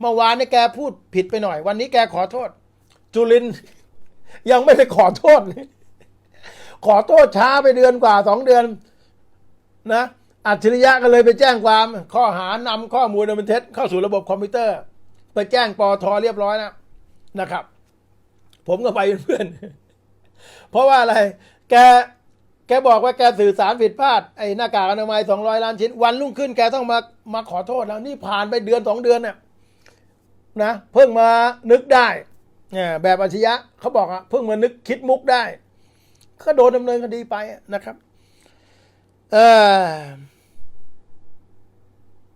เมื่อวานนี่แกพูดผิดไปหน่อย วันนี้แกขอโทษ จุลิน ยังไม่ได้ขอโทษ ขอโทษช้าไปเดือนกว่าสองเดือน นะอัจฉริยะก็เลยไปแจ้งความ ข้อหานำข้อมูลอันเป็นเท็จเข้าสู่ระบบคอมพิวเตอร์ ไปแจ้งปอทเรียบร้อยแล้วนะครับ ผมก็ไปเป็นเพื่อน เพราะว่าอะไร แกแกบอกว่าแกสื่อสารผิดพลาดไอ้หน้ากากอนามัยสองร้อยล้านชิ้น วันรุ่งขึ้นแกต้องมามาขอโทษแล้ว นี่ผ่านไปเดือนสองเดือนเนี่ย นะ เพิ่งมานึกได้เนี่ยแบบอาชญะเขาบอกอะเพิ่งมานึกคิดมุกได้ ก็โดนดำเนินคดีไปนะครับ เออ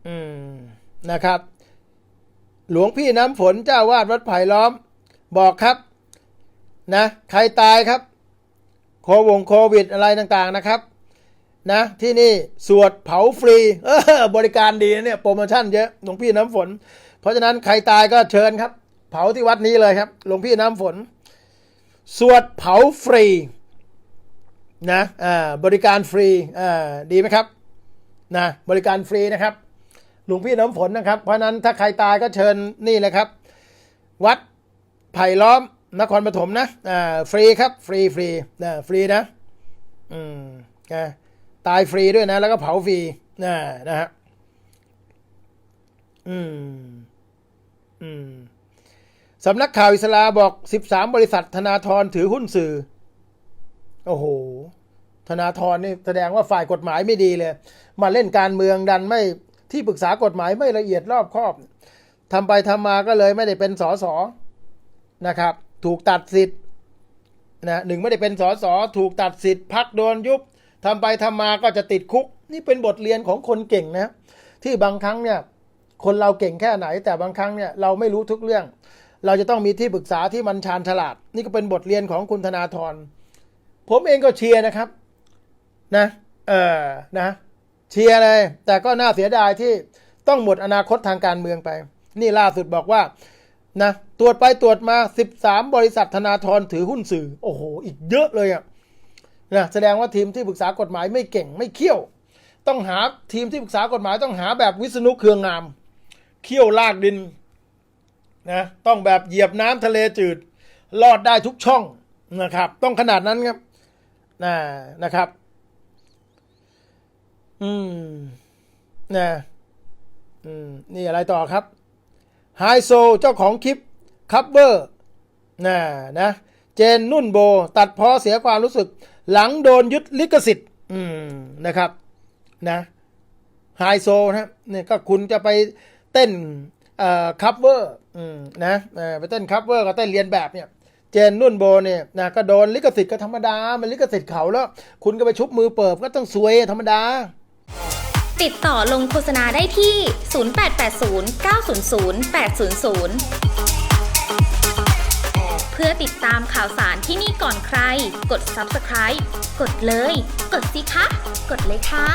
อืมนะครับ หลวงพี่น้ำฝนเจ้าวาดวัดไผ่ล้อม บอกครับ นะ ใครตายครับ โควงโควิดอะไรต่างๆนะครับ นะ ที่นี่สวดเผาฟรี เออบริการดีนะเนี่ย โปรโมชั่นเยอะหลวงพี่น้ำฝน เพราะฉะนั้นใครตายก็เชิญครับ เผาที่วัดนี้เลยครับหลวงพี่น้ำฝน สวดเผาฟรีนะบริการฟรีดีไหมครับนะบริการฟรีนะครับหลวงพี่น้ำฝนนะครับ เพราะนั้นถ้าใครตายก็เชิญนี่เลยครับ วัดไผ่ล้อมนครปฐมนะฟรีครับฟรีฟรีนะฟรีนะอืมนะตายฟรีด้วยนะ แล้วก็เผาฟรีนะนะฮะอืม สำนักข่าวอิสลาบอก13บริษัทธนาธรถือหุ้นสื่อ โอ้โห ธนาธรนี่แสดงว่าฝ่ายกฎหมายไม่ดีเลย มาเล่นการเมืองดันไม่ที่ปรึกษากฎหมายไม่ละเอียดรอบคอบทำไปทำมาก็เลยไม่ได้เป็นสสนะครับ ถูกตัดสิทธิ์นะหนึ่งไม่ได้เป็นสสถูกตัดสิทธิ์พักโดนยุบทำไปทำมาก็จะติดคุก นี่เป็นบทเรียนของคนเก่งนะ ที่บางครั้งเนี่ย คนเราเก่งแค่ไหน แต่บางครั้งเนี่ยเราไม่รู้ทุกเรื่อง เราจะต้องมีที่ปรึกษาที่มันชาญฉลาด นี่ก็เป็นบทเรียนของคุณธนาธรผมเองก็เชียร์นะครับนะเออนะเชียร์เลย แต่ก็น่าเสียดายที่ต้องหมดอนาคตทางการเมืองไป นี่ล่าสุดบอกว่านะตรวจไปตรวจมา 13 บริษัทธนาธรถือหุ้นสื่อ โอ้โห อีกเยอะเลยอะ่ะนะแสดงว่าทีมที่ปรึกษากฎหมายไม่เก่งไม่เขี้ยว ต้องหาทีมที่ปรึกษากฎหมายต้องหาแบบวิษณุเครืองาม เขี้ยวลากดินนะต้องแบบเหยียบน้ำทะเลจืดรอดได้ทุกช่องนะครับ ต้องขนาดนั้นครับนะนะครับ อืมนะอืมนี่อะไรต่อครับไฮโซเจ้าของคลิปคัพเบอร์นะนะ เจนนุ่นโบ ตัดพอเสียความรู้สึก หลังโดนยึดลิขสิทธิ์ อืมนะครับ นะไฮโซนะเนี่ยก็คุณจะไป เต้นเอ่อคัพเวอร์นะไปเต้นคัพเวอร์ก็เต้นเรียนแบบเนี่ยเจนนุ่นโบเนี่ยนะก็โดนลิขสิทธิ์ก็ธรรมดา มันลิขสิทธิ์เขาแล้ว คุณก็ไปชุบมือเปิบก็ต้องซวยธรรมดา ติดต่อลงโฆษณาได้ที่ 0880 900 800 เพื่อติดตามข่าวสารที่นี่ก่อนใคร กด subscribe กดเลย กดสิคะ กดเลยค่ะ